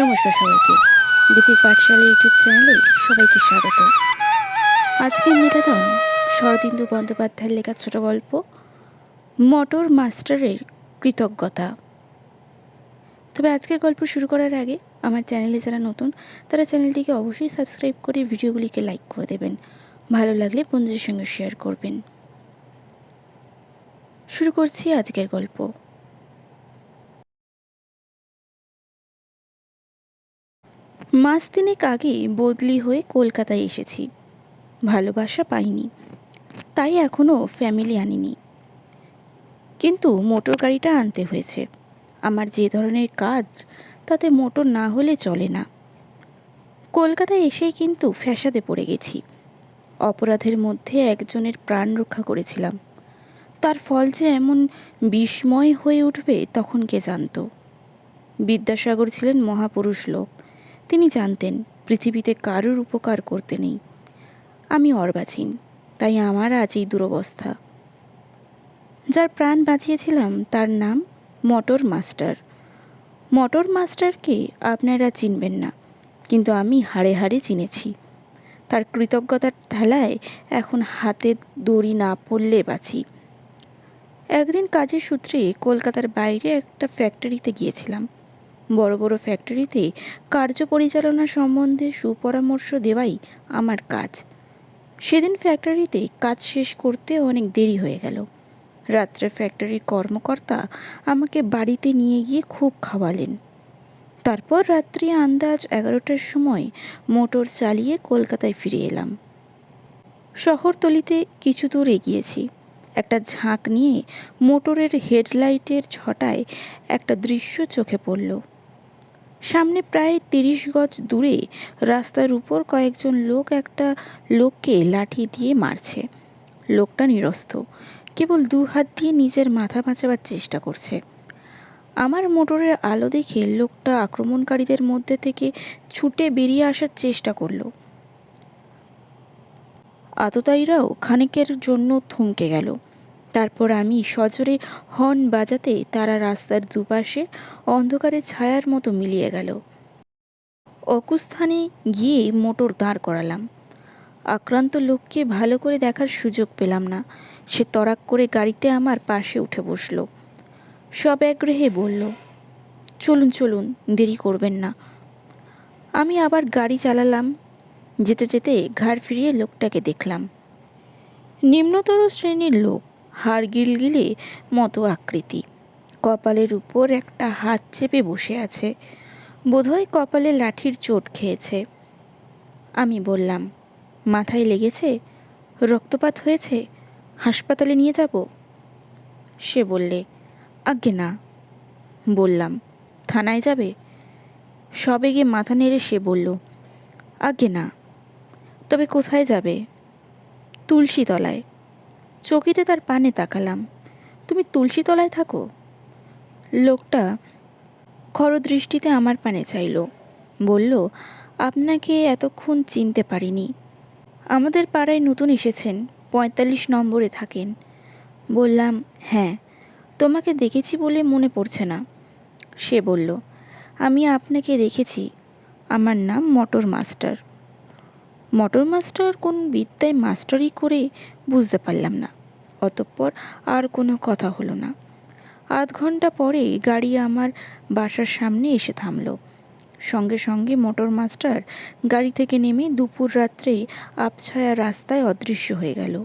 নমস্কার সবাইকে। দীপিক পাঠশালা ইউটিউব চ্যানেলে সবাইকে স্বাগত। আজকের নিবেদন শরদিন্দু বন্দ্যোপাধ্যায়ের লেখা ছোট গল্প, মটর মাস্টারের কৃতজ্ঞতা। তবে আজকের গল্প শুরু করার আগে আমার চ্যানেলে যারা নতুন, তারা চ্যানেলটিকে অবশ্যই সাবস্ক্রাইব করে ভিডিওগুলিকে লাইক করে দেবেন। ভালো লাগলে বন্ধুদের সঙ্গে শেয়ার করবেন। শুরু করছি আজকের গল্প। মাস তিনেক আগে বদলি হয়ে কলকাতায় এসেছি। ভালোবাসা পাইনি। তাই এখনও ফ্যামিলি আনিনি। কিন্তু মোটর গাড়িটা আনতে হয়েছে। আমার যে ধরনের কাজ, তাতে মোটর না হলে চলে না। কলকাতায় এসেই কিন্তু ফ্যাসাদে পড়ে গেছি। অপরাধের মধ্যে একজনের প্রাণ রক্ষা করেছিলাম। তার ফল যে এমন বিস্ময় হয়ে উঠবে, তখন কে জানতো? বিদ্যাসাগর ছিলেন মহাপুরুষ লোক। তিনি জানতেন, পৃথিবীতে কারোর উপকার করতে নেই। আমি অর্বাচীন, তাই আমার আজ এই দুরবস্থা। যার প্রাণ বাঁচিয়েছিলাম, তার নাম মটর মাস্টার। মটর মাস্টারকে আপনারা চিনবেন না, কিন্তু আমি হাড়ে হাড়ে চিনেছি। তার কৃতজ্ঞতার ঠেলায় এখন হাতে দড়ি না পড়লে বাঁচি। একদিন কাজের সূত্রে কলকাতার বাইরে একটা ফ্যাক্টরিতে গিয়েছিলাম। বড় বড় ফ্যাক্টরিতে কার্য পরিচালনা সম্বন্ধে সুপরামর্শ দেওয়াই আমার কাজ। সেদিন ফ্যাক্টরিতে কাজ শেষ করতে অনেক দেরি হয়ে গেল। রাত্রে ফ্যাক্টরির কর্মকর্তা আমাকে বাড়িতে নিয়ে গিয়ে খুব খাওয়ালেন। তারপর রাত্রি আন্দাজ এগারোটার সময় মোটর চালিয়ে কলকাতায় ফিরে এলাম। শহরতলিতে কিছু দূর এগিয়েছি। একটা ঝাঁক নিয়ে মোটরের হেডলাইটের ছটায় একটা দৃশ্য চোখে পড়ল। সামনে প্রায় তিরিশ গজ দূরে রাস্তার উপর কয়েকজন লোক একটা লোককে লাঠি দিয়ে মারছে। লোকটা নিরস্ত। কেবল দু হাত দিয়ে নিজের মাথা বাঁচাবার চেষ্টা করছে। আমার মোটরের আলো দেখে লোকটা আক্রমণকারীদের মধ্যে থেকে ছুটে বেরিয়ে আসার চেষ্টা করল। আততায়ীরাও খানিকের জন্য থমকে গেল। তারপর আমি সজোরে হর্ন বাজাতে তারা রাস্তার দুপাশে অন্ধকারে ছায়ার মতো মিলিয়ে গেল। অকুস্থানে গিয়ে মোটর দাঁড় করালাম। আক্রান্ত লোককে ভালো করে দেখার সুযোগ পেলাম না। সে তরাক করে গাড়িতে আমার পাশে উঠে বসল। সব একগ্রহে বলল, চলুন চলুন, দেরি করবেন না। আমি আবার গাড়ি চালালাম। যেতে যেতে ঘাড় ফিরিয়ে লোকটাকে দেখলাম। নিম্নতর শ্রেণির লোক হাড় গিলগিলে মতো আকৃতি। কপালের উপর একটা হাত চেপে বসে আছে। বোধহয় কপালে লাঠির চোট খেয়েছে। আমি বললাম, মাথায় লেগেছে? রক্তপাত হয়েছে? হাসপাতালে নিয়ে যাব? সে বললে, আজ্ঞে না। বললাম, থানায় যাবে? সবেগে মাথা নেড়ে সে বলল, আজ্ঞে না। তবে কোথায় যাবে? তুলসী তলায় চকিতে তার পানে তাকালাম। তুমি তুলসী তলায় থাকো। লোকটা খরদৃষ্টিতে আমার পানে চাইল। বলল, আপনাকে এতক্ষণ চিনতে পারিনি। আমাদের পাড়ায় নতুন এসেছেন, পঁয়তাল্লিশ নম্বরে থাকেন। বললাম হ্যাঁ তোমাকে দেখেছি বলে মনে পড়ছে না। সে বলল, আমি আপনাকে দেখেছি। আমার নাম মটর মাস্টার। মটর মাস্টার কোন বিদ্যায় মাস্টারি করে বুঝতে পারলাম না। অতঃপর আর কোনো কথা হলো না। আধ ঘণ্টা পরে গাড়ি আমার বাসার সামনে এসে থামল। সঙ্গে সঙ্গে মোটর মাস্টার গাড়ি থেকে নেমে দুপুর রাত্রে আবছায়া রাস্তায় অদৃশ্য হয়ে গেল।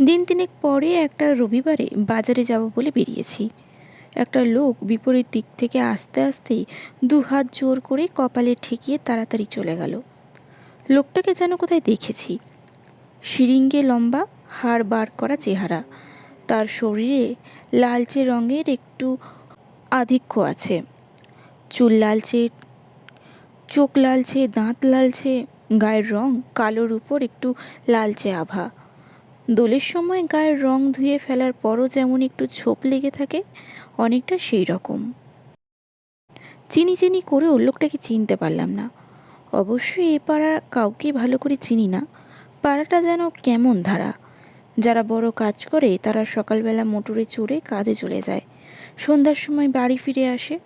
দিন তিনেক পরে একটা রবিবারে বাজারে যাব বলে বেরিয়েছি। একটা লোক বিপরীত দিক থেকে আস্তে আস্তে দু হাত জোর করে কপালে ঠেকিয়ে তাড়াতাড়ি চলে গেল। লোকটাকে যেন কোথায় দেখেছি। শিরিঙ্গে লম্বা হাড় বার করা চেহারা। তার শরীরে লালচে রঙের একটু আধিক্য আছে। চুল লালচে, চোখ লালচে, দাঁত লালচে, গায়ের রং কালোর উপর একটু লালচে আভা। দোলের সময় গায়ের রং ধুয়ে ফেলার পরও যেমন একটু ছোপ লেগে থাকে, অনেকটা সেই রকম। চিনি চিনি করেও লোকটাকে চিনতে পারলাম না। অবশ্যই এ পাড়া কাউকে ভালো করে চিনি না। পাড়াটা যেন কেমন ধারা। যারা বড় কাজ করে, তারা সকালবেলা মোটরে চড়ে কাজে চলে যায়। সন্ধ্যার সময় বাড়ি ফিরে আসে,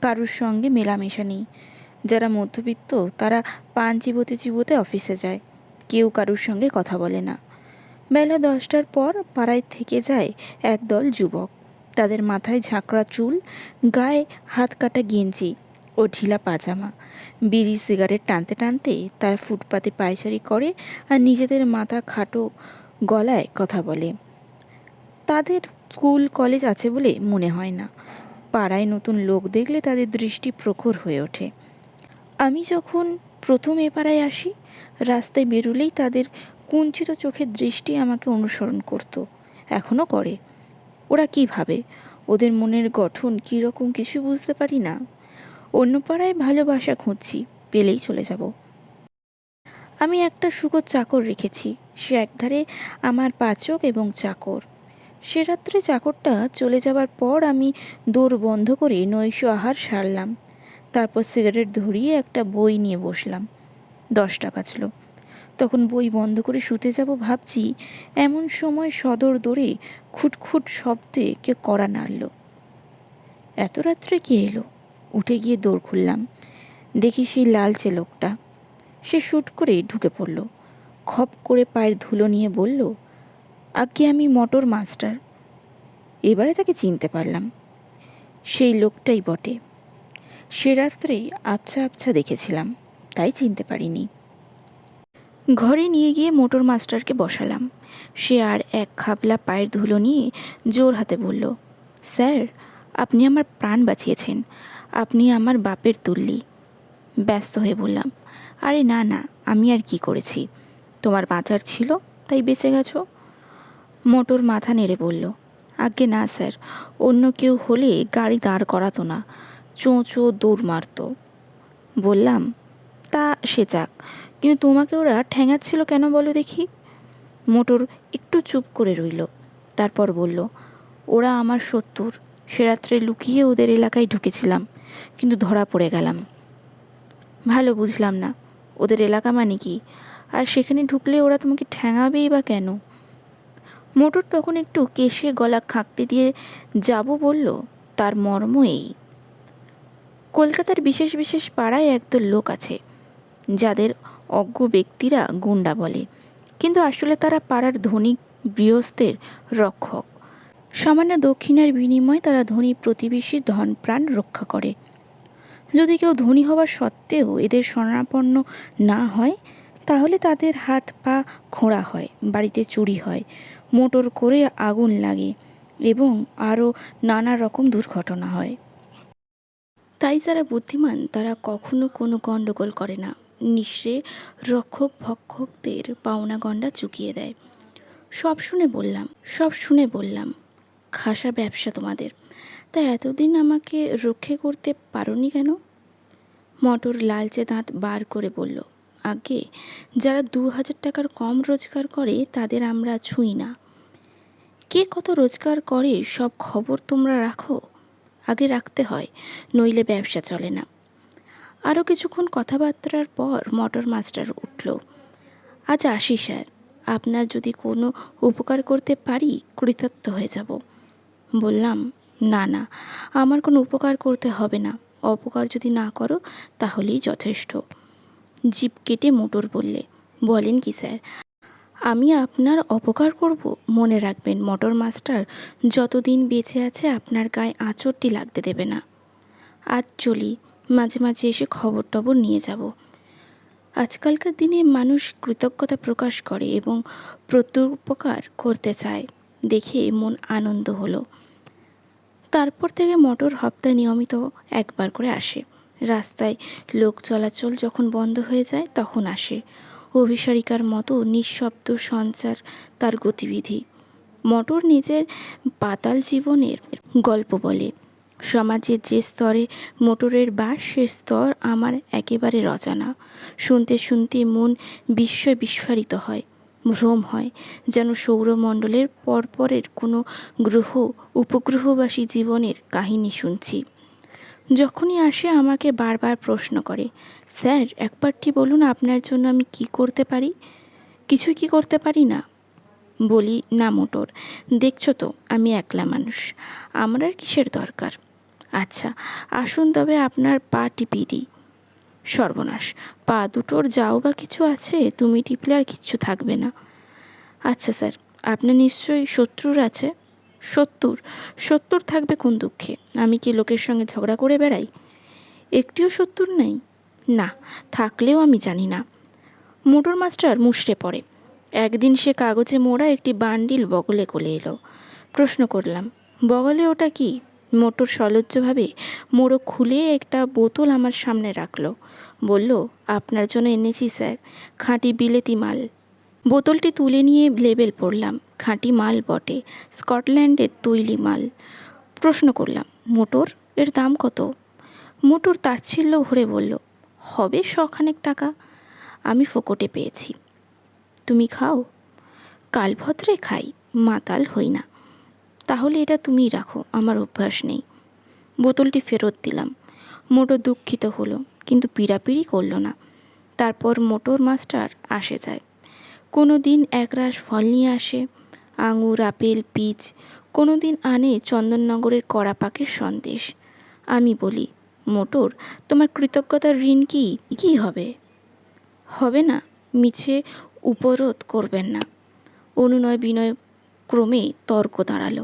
কারুর সঙ্গে মেলামেশা নেই। যারা মধ্যবিত্ত, তারা পান চিবোতে চিবোতে অফিসে যায়। কেউ কারুর সঙ্গে কথা বলে না। বেলা দশটার পর পাড়ায় থেকে যায় একদল যুবক। তাদের মাথায় ঝাঁকড়া চুল, গায়ে হাত কাটা গেঞ্জি ও ঢিলা পাজামা। বিড়ি, সিগারেট টানতে টানতে তারা ফুটপাতে পায়চারি করে আর নিজেদের মাথা খাটো গলায় কথা বলে। তাদের স্কুল, কলেজ আছে বলে মনে হয় না। পাড়ায় নতুন লোক দেখলে তাদের দৃষ্টি প্রখর হয়ে ওঠে। আমি যখন প্রথম এ পাড়ায় আসি, রাস্তায় বেরোলেই তাদের কুঞ্চিত চোখের দৃষ্টি আমাকে অনুসরণ করত। এখনও করে। ওরা কি ভাবে? ওদের মনের গঠন কীরকম কিছু বুঝতে পারি না। অন্য পাড়ায় ভালোবাসা খুঁজছি, পেলেই চলে যাব। আমি একটা শুকর চাকর রেখেছি, সে একধারে আমার পাচক এবং চাকর। সে রাত্রে চাকরটা চলে যাবার পর আমি দৌড় বন্ধ করে নৈশ আহার সারলাম। তারপর সিগারেট ধরিয়ে একটা বই নিয়ে বসলাম। দশটা বাজলো। তখন বই বন্ধ করে শুতে যাব ভাবছি, এমন সময় সদর দৌড়ে খুটখুট শব্দে কে কড়া নাড়ল। এত রাত্রে কে এলো? উঠে গিয়ে দৌড় খুললাম। দেখি সেই লালচে লোকটা। সে শ্যুট করে ঢুকে পড়ল। খপ করে পায়ের ধুলো নিয়ে বলল আগে আমি মোটর মাস্টার। এবারে তাকে চিনতে পারলাম। সেই লোকটাই বটে। সে রাত্রেই আবছা আবছা দেখেছিলাম, তাই চিনতে পারিনি। ঘরে নিয়ে গিয়ে মোটর মাস্টারকে বসালাম। সে আর এক খাবলা পায়ের ধুলো নিয়ে জোর হাতে বলল, স্যার, আপনি আমার প্রাণ বাঁচিয়েছেন। আপনি আমার বাপের তুল্লি। ব্যস্ত হয়ে বললাম, আরে না না, আমি আর কি করেছি? তোমার বাঁচার ছিল, তাই বেঁচে গেছো? মোটর মাথা নেড়ে বলল আগে না, স্যার, অন্য কেউ হলে গাড়ি দাঁড় করাতো না, চোঁ চোঁ, দৌড় মারতো। বললাম, তা সে যাক, কিন্তু তোমাকে ওরা ঠ্যাঙাচ্ছিল কেন বলো দেখি? মোটর একটু চুপ করে রইল, তারপর বলল, ওরা আমার শত্রুর, সে রাত্রে লুকিয়ে ওদের এলাকায় ঢুকেছিলাম কিন্তু ধরা পড়ে গেলাম। ভালো বুঝলাম না, ওদের এলাকা মানে কি? আর সেখানে ঢুকলে ওরা তোমাকে ঠ্যাঙাবেই বা কেন? মোটর তখন একটু কেশে গলা খাঁকড়ে দিয়ে যাব বলল, তার মর্ম এই। কলকাতার বিশেষ বিশেষ পাড়ায় একদল লোক আছে, যাদের অজ্ঞ ব্যক্তিরা গুন্ডা বলে। কিন্তু আসলে তারা পাড়ার ধনী গৃহস্থের রক্ষক। সামান্য দক্ষিণার বিনিময়ে তারা ধনী প্রতিবেশীর ধন প্রাণ রক্ষা করে। যদি কেউ ধনী হওয়ার সত্ত্বেও এদের শরণাপন্ন না হয়, তাহলে তাদের হাত পা খোঁড়া হয়, বাড়িতে চুরি হয়, মোটর করে আগুন লাগে এবং আরও নানা রকম দুর্ঘটনা হয়। তাই যারা বুদ্ধিমান, তারা কখনো কোনো গণ্ডগোল করে না। নিঃশ্রে রক্ষক ভক্ষকদের পাওনা গণ্ডা চুকিয়ে দেয়। সব শুনে বললাম, সব শুনে বললাম। খাসা ব্যবসা তোমাদের। তা এতদিন আমাকে রক্ষে করতে পারোনি কেন? মটর লালচে দাঁত বার করে বলল, আগে যারা দু হাজার টাকার কম রোজগার করে, তাদের আমরা ছুঁই না। কে কত রোজগার করে, সব খবর তোমরা রাখো। আগে রাখতে হয়, নইলে ব্যবসা চলে না। আরও কিছুক্ষণ কথাবার্তার পর মটর মাস্টার উঠল আজ আসি স্যার। আপনার যদি কোনো উপকার করতে পারি, কৃতজ্ঞ হয়ে যাব। বললাম, না না, আমার কোনো উপকার করতে হবে না। অপকার যদি না করো, তাহলেই যথেষ্ট। জিপ কেটে মোটর বললে, বলেন কি, স্যার, আমি আপনার অপকার করব? মনে রাখবেন, মোটর মাস্টার যতদিন বেঁচে আছে, আপনার গায়ে আঁচড়টি লাগতে দেবে না। আর চলি, মাঝে মাঝে এসে খবর টবর নিয়ে যাব। আজকালকার দিনে মানুষ কৃতজ্ঞতা প্রকাশ করে এবং প্রত্যুপকার করতে চায়। দেখে মন আনন্দ হলো। তারপর থেকে মোটর হপ্তায় নিয়মিত একবার করে আসে। রাস্তায় লোক চলাচল যখন বন্ধ হয়ে যায়, তখন আসে। অভিসারিকার মতো নিঃশব্দ সঞ্চার তার গতিবিধি। মোটর নিজের পাতাল জীবনের গল্প বলে। সমাজের যে স্তরে মোটরের বাস, সে স্তর আমার একেবারে রচনা শুনতে শুনতে মন বিস্ময় বিস্ফারিত হয়। ভ্রম হয়, যেন সৌরমণ্ডলের পরপরের কোনো গ্রহ, উপগ্রহবাসী জীবনের কাহিনী শুনছি। যখনই আসে আমাকে বারবার প্রশ্ন করে, স্যার একবারটি বলুন আপনার জন্য আমি কি করতে পারি? কিছুই কি করতে পারি না। বলি, না মোটর, দেখছ তো, আমি একলা মানুষ, আমার কিসের দরকার? আচ্ছা আসুন তবে আপনার পা টিপিয়ে দিই। সর্বনাশ। পা দুটোর যাও বা কিছু আছে, তুমি টিপলে আর কিচ্ছু থাকবে না। আচ্ছা স্যার আপনার নিশ্চয়ই শত্রুর আছে? সত্তর। সত্তর থাকবে কোন দুঃখে? আমি কি লোকের সঙ্গে ঝগড়া করে বেড়াই? একটিও সত্তর নেই? না, থাকলেও আমি জানি না। মোটর মাস্টার মুষড়ে পড়ে। একদিন সে কাগজে মোড়া একটি বান্ডিল বগলে কোলে এলো। প্রশ্ন করলাম, বগলে ওটা কি? মোটর সলজ্জভাবে মোড়ো খুলে একটা বোতল আমার সামনে রাখল। বলল, আপনার জন্য এনেছি, স্যার। খাঁটি বিলেতি মাল। বোতলটি তুলে নিয়ে লেবেল পড়লাম, খাঁটি মাল বটে, স্কটল্যান্ডের তৈলি মাল। প্রশ্ন করলাম, মোটর? এর দাম কত? মোটর তাচ্ছিল্য ভরে বলল, হবে শখানেক টাকা। আমি ফোকটে পেয়েছি। তুমি খাও। কালভদ্রে খাই, মাতাল হই না। তাহলে এটা তুমিই রাখো, আমার অভ্যাস নেই। বোতলটি ফেরত দিলাম। মোটর দুঃখিত হলো, কিন্তু পিড়াপিড়ি করল না। তারপর মোটর মাস্টার আসে যায়। কোনো দিন একরাশ ফল নিয়ে আসে, আঙুর, আপেল পিচ কোনো দিন আনে চন্দননগরের কড়া পাখির সন্দেশ। আমি বলি, মোটর, তোমার কৃতজ্ঞতার ঋণ কি? কি হবে? হবে না, মিছে উপরোধ করবেন না। অনুনয় বিনয় ক্রমে তর্ক দাঁড়াল,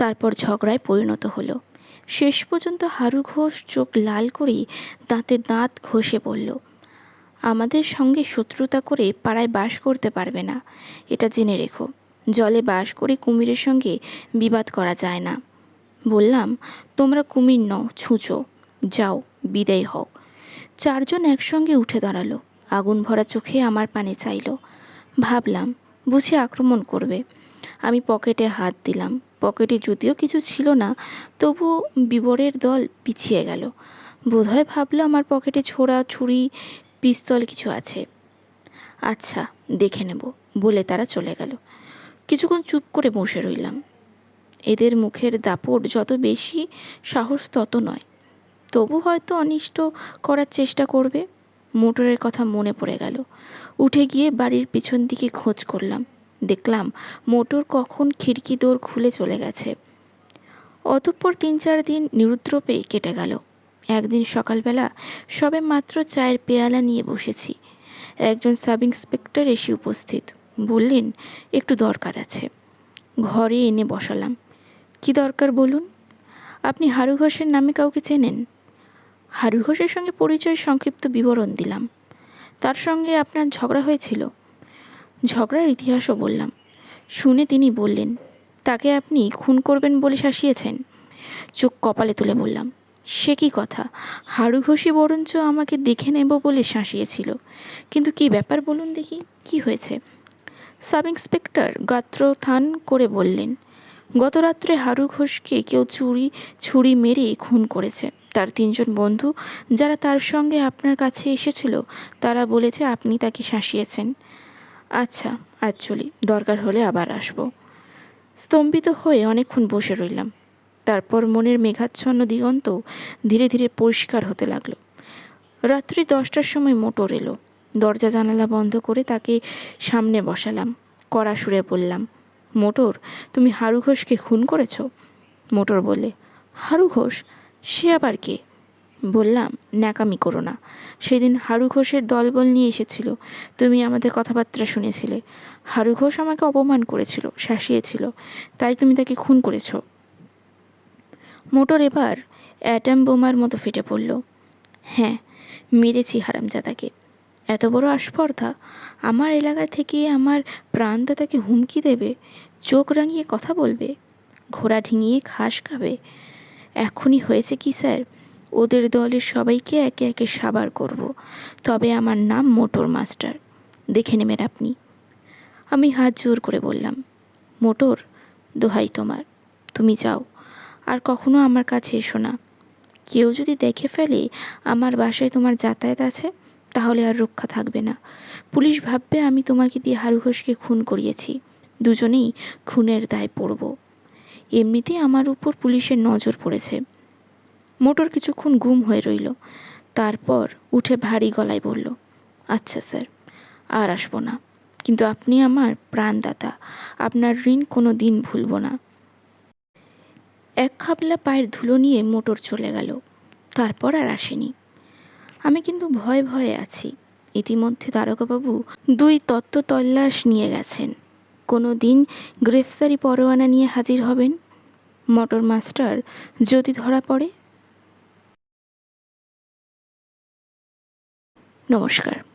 তারপর ঝগড়ায় পরিণত হলো। শেষ পর্যন্ত হারু ঘোষ চোখ লাল করে দাঁতে দাঁত ঘষে বলল, আমাদের সঙ্গে শত্রুতা করে পাড়ায় বাস করতে পারবে না। এটা জেনে রেখো, জলে বাস করে কুমিরের সঙ্গে বিবাদ করা যায় না। বললাম, তোমরা কুমির নও, ছুঁচো, যাও, বিদায় হও। চারজন একসঙ্গে উঠে দাঁড়াল, আগুন ভরা চোখে আমার পানে চাইলো। ভাবলাম, বুঝি আক্রমণ করবে। আমি পকেটে হাত দিলাম। পকেটে যদিও কিছু ছিল না, তবু বিবরের দল পিছিয়ে গেল। বোধহয় ভাবলো আমার পকেটে ছোড়া ছুরি, পিস্তল কিছু আছে। আচ্ছা দেখে নেব, বলে তারা চলে গেল। কিছুক্ষণ চুপ করে বসে রইলাম। এদের মুখের দাপট যত বেশি সাহস তত নয়। তবু হয়তো অনিষ্ট করার চেষ্টা করবে। মোটরের কথা মনে পড়ে গেল। উঠে গিয়ে বাড়ির পিছন দিকে খোঁজ করলাম। দেখলাম মোটর কখন খিড়কি দোর খুলে চলে গেছে। অতঃপর তিন চার দিন নিরুদ্রপে কেটে গেল। একদিন সকালবেলা সবে মাত্র চায়ের পেয়ালা নিয়ে বসেছি। একজন সাব ইন্সপেক্টর এসে উপস্থিত। বললেন, একটু দরকার আছে। ঘরে এনে বসালাম। কি দরকার বলুন? আপনি হারু ঘোষের নামে কাউকে চেনেন? হারু ঘোষের সঙ্গে পরিচয় সংক্ষিপ্ত বিবরণ দিলাম। তার সঙ্গে আপনার ঝগড়া হয়েছিল? ঝগড়ার ইতিহাসও বললাম। শুনে তিনি বললেন, তাকে আপনি খুন করবেন বলে শাসিয়েছেন? চোখ কপালে তুলে বললাম, সে কি কথা? হাড়ু ঘষি বরঞ্চ আমাকে দেখে নেব বলে শাসিয়েছিল। কিন্তু কি ব্যাপার বলুন দেখি, কি হয়েছে? সাব ইন্সপেক্টর গাত্রথান করে বললেন গত রাত্রে হারু ঘোষকে কেউ চুরি, ছুরি মেরে খুন করেছে। তার তিনজন বন্ধু যারা তার সঙ্গে আপনার কাছে এসেছিল, তারা বলেছে আপনি তাকে শাসিয়েছেন। আচ্ছা চলি দরকার হলে আবার আসব। স্তম্ভিত হয়ে অনেকক্ষণ বসে রইলাম। তারপর মনের মেঘাচ্ছন্ন দিগন্ত ধীরে ধীরে পরিষ্কার হতে লাগল। রাত্রি দশটার সময় মোটর এলো। দরজা জানালা বন্ধ করে তাকে সামনে বসালাম। কড়া সুরে বললাম, মোটর, তুমি হারু ঘোষকে খুন করেছ? মোটর বললে, হারু ঘোষ? সে আবার কে? বললাম, ন্যাকামি করো না। সেদিন হারু ঘোষের দলবল নিয়ে এসেছিল। তুমি আমাদের কথাবার্তা শুনেছিলে। হারু ঘোষ আমাকে অপমান করেছিল, শাসিয়েছিল। তাই তুমি তাকে খুন করেছ। মোটর এবার অ্যাটাম বোমার মতো ফেটে পড়ল। হ্যাঁ মেরেছি হারামজাদাকে। এত বড় আস্পর্ধা? আমার এলাকা থেকে আমার প্রাণদাতাকে হুমকি দেবে? চোখ রাঙিয়ে কথা বলবে? ঘোড়া ঢিঙিয়ে ঘাস খাবে? এখনই হয়েছে কি, স্যার? ওদের দলের সবাইকে একে একে সাবার করব। তবে আমার নাম মোটর মাস্টার। দেখে নেবেন আপনি। আমি হাত জোর করে বললাম, মোটর, দোহাই তোমার। তুমি যাও। আর কখনো আমার কাছে এসো না। কেউ যদি দেখে ফেলে আমার বাসায় তোমার যাতায়াত আছে, তাহলে আর রক্ষা থাকবে না। পুলিশ ভাববে আমি তোমাকে দিয়ে হারু ঘোষকে খুন করিয়েছি। দুজনেই খুনের দায় পড়ব। এমনিতেই আমার উপর পুলিশের নজর পড়েছে। মোটর কিছুক্ষণ গুম হয়ে রইল। তারপর উঠে ভারী গলায় বলল আচ্ছা স্যার, আর আসব না। কিন্তু আপনি আমার প্রাণদাতা। আপনার ঋণ কোনো দিন ভুলব না। এক খাবলা পায়ের ধুলো নিয়ে মোটর চলে গেল। তারপর আর আসেনি। আমি কিন্তু ভয়ে ভয়ে আছি। ইতিমধ্যে দারোগাবাবু দুই তত্ত্ব তল্লাশ নিয়ে গেছেন। কোনো দিন গ্রেফতারি পরোয়ানা নিয়ে হাজির হবেন? মোটর মাস্টার যদি ধরা পড়ে নমস্কার।